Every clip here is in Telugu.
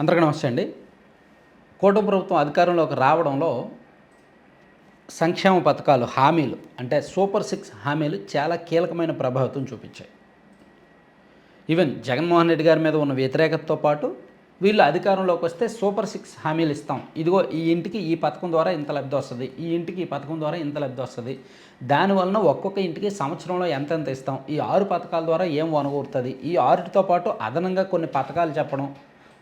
అందరికీ నమస్తే అండి. కూటమి ప్రభుత్వం అధికారంలోకి రావడంలో సంక్షేమ పథకాలు హామీలు అంటే సూపర్ సిక్స్ హామీలు చాలా కీలకమైన ప్రభావితం చూపించాయి. ఈవెన్ జగన్మోహన్ రెడ్డి గారి మీద ఉన్న వ్యతిరేకతతో పాటు వీళ్ళు అధికారంలోకి వస్తే సూపర్ సిక్స్ హామీలు ఇస్తాం. ఇదిగో ఈ ఇంటికి ఈ పథకం ద్వారా ఇంత లబ్ధి వస్తుంది ఈ ఇంటికి ఈ పథకం ద్వారా ఇంత లబ్ధి వస్తుంది దానివలన ఒక్కొక్క ఇంటికి సంవత్సరంలో ఎంతెంత ఇస్తాం ఈ ఆరు పథకాల ద్వారా ఏం వనగూరుతుంది ఈ ఆరుటితో పాటు అదనంగా కొన్ని పథకాలు చెప్పడం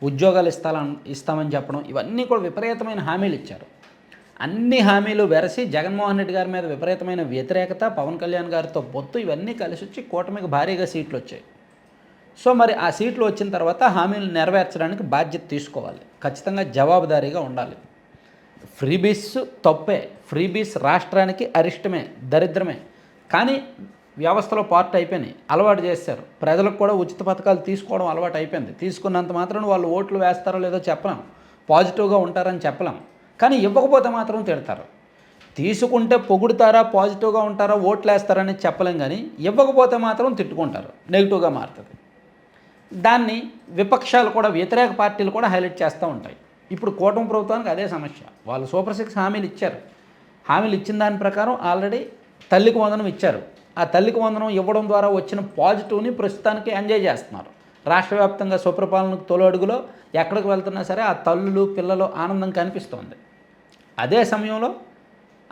ఉద్యోగాలు ఇస్తాలని ఇస్తామని చెప్పడం ఇవన్నీ కూడా విపరీతమైన హామీలు ఇచ్చారు. అన్ని హామీలు వెరసి జగన్మోహన్ రెడ్డి గారి మీద విపరీతమైన వ్యతిరేకత పవన్ కళ్యాణ్ గారితో పొత్తు ఇవన్నీ కలిసి వచ్చి కూటమికి భారీగా సీట్లు వచ్చాయి. సో మరి ఆ సీట్లు వచ్చిన తర్వాత హామీలు నెరవేర్చడానికి బాధ్యత తీసుకోవాలి. ఖచ్చితంగా జవాబుదారీగా ఉండాలి. ఫ్రీబీస్ తప్పే. ఫ్రీబీస్ రాష్ట్రానికి అరిష్టమే దరిద్రమే. కానీ వ్యవస్థలో పార్ట్ అయిపోయినాయి. అలవాటు చేశారు. ప్రజలకు కూడా ఉచిత పథకాలు తీసుకోవడం అలవాటు అయిపోయింది. తీసుకున్నంత మాత్రం వాళ్ళు ఓట్లు వేస్తారో లేదో చెప్పలేం. పాజిటివ్గా ఉంటారని చెప్పలేం. కానీ ఇవ్వకపోతే మాత్రం తిడతారు. తీసుకుంటే పొగుడుతారా పాజిటివ్గా ఉంటారా ఓట్లు వేస్తారని చెప్పలేం కానీ ఇవ్వకపోతే మాత్రం తిట్టుకుంటారు. నెగిటివ్గా మారుతుంది. దాన్ని విపక్షాలు కూడా వ్యతిరేక పార్టీలు కూడా హైలైట్ చేస్తూ ఉంటాయి. ఇప్పుడు కూటమి ప్రభుత్వానికి అదే సమస్య. వాళ్ళు సూపర్ సిక్స్ హామీలు ఇచ్చారు. హామీలు ఇచ్చిన దాని ప్రకారం ఆల్రెడీ తల్లికి వందనం ఇచ్చారు. ఆ తల్లికి వందనం ఇవ్వడం ద్వారా వచ్చిన పాజిటివ్ని ప్రస్తుతానికి ఎంజాయ్ చేస్తున్నారు. రాష్ట్ర వ్యాప్తంగా సుప్రపాలనకు తొలి అడుగులో ఎక్కడికి వెళ్తున్నా సరే ఆ తల్లులు పిల్లలు ఆనందం కనిపిస్తోంది. అదే సమయంలో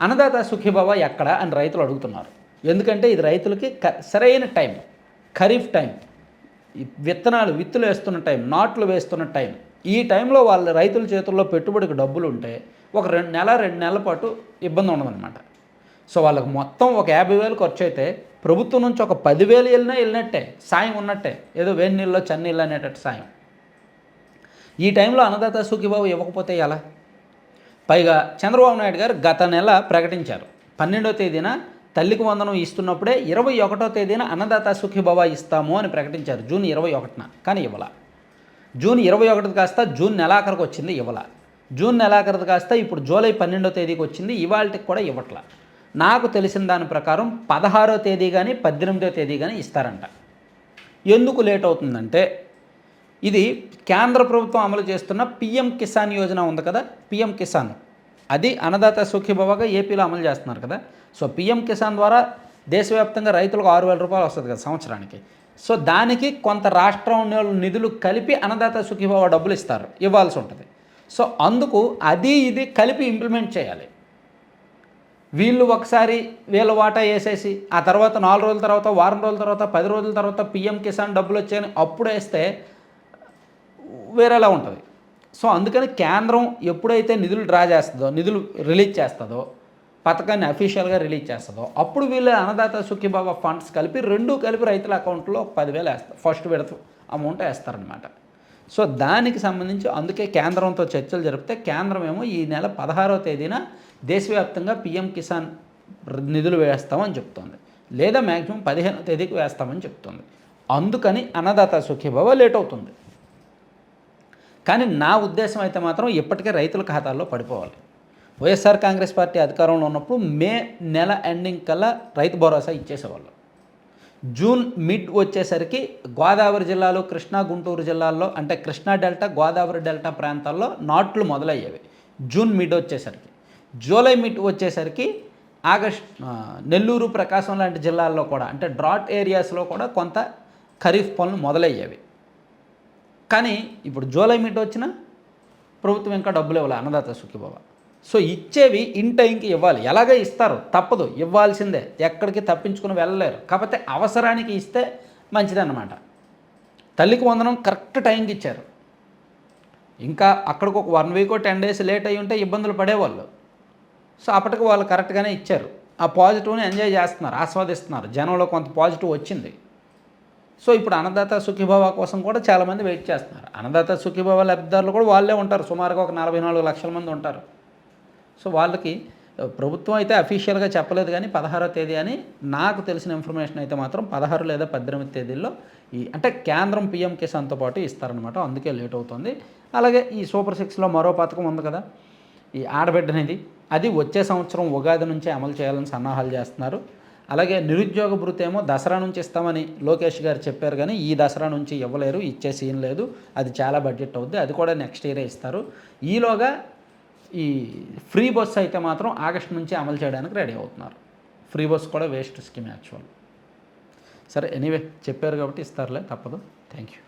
అన్నదాత సుఖీబాబ ఎక్కడ అని రైతులు అడుగుతున్నారు. ఎందుకంటే ఇది రైతులకి క- సరైన టైం ఖరీఫ్ టైం విత్తనాలు విత్తులు వేస్తున్న టైం నాట్లు వేస్తున్న టైం. ఈ టైంలో వాళ్ళ రైతుల చేతుల్లో పెట్టుబడికి డబ్బులు ఉంటే ఒక రెండు నెల రెండు నెలల పాటు ఇబ్బంది ఉండదన్నమాట. సో వాళ్ళకి మొత్తం ఒక యాభై వేలు ఖర్చు అయితే ప్రభుత్వం నుంచి ఒక పదివేలు వెళ్ళినా వెళ్ళినట్టే సాయం ఉన్నట్టే. ఏదో వేడి నీళ్ళలో చన్నీళ్ళు అనేటట్టు సాయం. ఈ టైంలో అన్నదాత సుఖీబాబు ఇవ్వకపోతే ఎలా? పైగా చంద్రబాబు నాయుడు గారు గత నెల ప్రకటించారు. పన్నెండో తేదీన తల్లికి వందనం ఇస్తున్నప్పుడే ఇరవై ఒకటో తేదీన అన్నదాత సుఖీభవ ఇస్తాము అని ప్రకటించారు. జూన్ ఇరవై ఒకటిన. కానీ ఇవ్వాల. జూన్ ఇరవై ఒకటిది కాస్త జూన్ నెలాఖరికి వచ్చింది ఇవ్వాల. జూన్ నెలాఖరిది కాస్త ఇప్పుడు జూలై పన్నెండో తేదీకి వచ్చింది ఇవాళకి కూడా ఇవ్వట్ల. నాకు తెలిసిన దాని ప్రకారం పదహారో తేదీ కానీ పద్దెనిమిదో తేదీ కానీ ఇస్తారంట. ఎందుకు లేట్ అవుతుందంటే ఇది కేంద్ర ప్రభుత్వం అమలు చేస్తున్న పిఎం కిసాన్ యోజన ఉంది కదా పిఎం కిసాన్. అది అన్నదాత సుఖీభవగా ఏపీలో అమలు చేస్తున్నారు కదా. సో పిఎం కిసాన్ ద్వారా దేశవ్యాప్తంగా రైతులకు ఆరు వేల రూపాయలు వస్తుంది కదా సంవత్సరానికి. సో దానికి కొంత రాష్ట్రం నిధులు కలిపి అన్నదాత సుఖీభవ డబ్బులు ఇస్తారు ఇవ్వాల్సి ఉంటుంది. సో అందుకు అది ఇది కలిపి ఇంప్లిమెంట్ చేయాలి. వీళ్ళు ఒకసారి వీళ్ళ వాటా వేసేసి ఆ తర్వాత నాలుగు రోజుల తర్వాత వారం రోజుల తర్వాత పది రోజుల తర్వాత పిఎం కిసాన్ డబ్బులు వచ్చాయని అప్పుడు వేస్తే వేరేలా ఉంటుంది. సో అందుకని కేంద్రం ఎప్పుడైతే నిధులు డ్రా చేస్తుందో నిధులు రిలీజ్ చేస్తుందో పథకాన్ని అఫీషియల్గా రిలీజ్ చేస్తుందో అప్పుడు వీళ్ళు అన్నదాత సుఖీబాబా ఫండ్స్ కలిపి రెండు కలిపి రైతుల అకౌంట్లో పదివేలు వేస్తారు ఫస్ట్ విడత అమౌంట్ వేస్తారనమాట సో దానికి సంబంధించి అందుకే కేంద్రంతో చర్చలు జరిపితే కేంద్రం ఏమో ఈ నెల పదహారవ తేదీన దేశవ్యాప్తంగా పిఎం కిసాన్ నిధులు వేస్తామని చెప్తోంది. లేదా మ్యాక్సిమం పదిహేనవ తేదీకి వేస్తామని చెప్తోంది. అందుకని అన్నదాత సుఖీభావ లేట్ అవుతుంది. కానీ నా ఉద్దేశం అయితే మాత్రం ఇప్పటికే రైతుల ఖాతాల్లో పడిపోవాలి. వైఎస్ఆర్ కాంగ్రెస్ పార్టీ అధికారంలో ఉన్నప్పుడు మే నెల ఎండింగ్ కల్లా రైతు భరోసా ఇచ్చేసేవాళ్ళు. జూన్ మిడ్ వచ్చేసరికి గోదావరి జిల్లాలో కృష్ణా గుంటూరు జిల్లాల్లో అంటే కృష్ణా డెల్టా గోదావరి డెల్టా ప్రాంతాల్లో నాట్లు మొదలయ్యేవి. జూన్ మిడ్ వచ్చేసరికి. జూలై మిడ్ వచ్చేసరికి ఆగస్ట్ నెల్లూరు ప్రకాశం లాంటి జిల్లాల్లో కూడా అంటే డ్రాట్ ఏరియాస్లో కూడా కొంత ఖరీఫ్ పనులు మొదలయ్యేవి. కానీ ఇప్పుడు జూలై మిడ్ వచ్చినా ప్రభుత్వం ఇంకా డబ్బులు ఇవ్వాలి అన్నదాత సుఖీబాబా సో ఇచ్చేవి ఇన్ టైంకి ఇవ్వాలి. ఎలాగే ఇస్తారు. తప్పదు. ఇవ్వాల్సిందే. ఎక్కడికి తప్పించుకుని వెళ్ళలేరు. కాకపోతే అవసరానికి ఇస్తే మంచిదన్నమాట. తల్లికి వందనం కరెక్ట్ టైంకి ఇచ్చారు. ఇంకా అక్కడికి ఒక one week ten days late అయ్యి ఉంటే ఇబ్బందులు పడేవాళ్ళు. సో అప్పటికి వాళ్ళు కరెక్ట్గానే ఇచ్చారు. ఆ పాజిటివ్ని ఎంజాయ్ చేస్తున్నారు. ఆస్వాదిస్తున్నారు. జనంలో కొంత పాజిటివ్ వచ్చింది. సో ఇప్పుడు అన్నదాత సుఖీభావ కోసం కూడా చాలామంది వెయిట్ చేస్తున్నారు. అన్నదాత సుఖీభావ లబ్ధిదారులు కూడా వాళ్ళే ఉంటారు. సుమారుగా ఒక నలభై నాలుగు లక్షల మంది ఉంటారు. సో వాళ్ళకి ప్రభుత్వం అయితే అఫీషియల్గా చెప్పలేదు కానీ పదహారో తేదీ అని నాకు తెలిసిన ఇన్ఫర్మేషన్ అయితే మాత్రం పదహారు లేదా పద్దెనిమిది తేదీల్లో ఈ అంటే కేంద్రం పిఎం కిసాన్తో పాటు ఇస్తారనమాట అందుకే లేట్ అవుతుంది. అలాగే ఈ సూపర్ సిక్స్లో మరో పథకం ఉంది కదా ఈ ఆడబిడ్డ అనేది అది వచ్చే సంవత్సరం ఉగాది నుంచే అమలు చేయాలని సన్నాహాలు చేస్తున్నారు. అలాగే నిరుద్యోగ భృతి ఏమో దసరా నుంచి ఇస్తామని లోకేష్ గారు చెప్పారు కానీ ఈ దసరా నుంచి ఇవ్వలేరు ఇచ్చే సీన్ లేదు. అది చాలా బడ్జెట్ అవుద్ది అది కూడా నెక్స్ట్ ఇయరే ఇస్తారు. ఈలోగా ఈ ఫ్రీ బస్సు అయితే మాత్రం ఆగస్ట్ నుంచి అమలు చేయడానికి రెడీ అవుతున్నారు. ఫ్రీ బస్సు కూడా వేస్ట్ స్కీమ్ యాక్చువల్. సరే ఎనీవే చెప్పారు కాబట్టి ఇస్తారులే తప్పదు. Thank you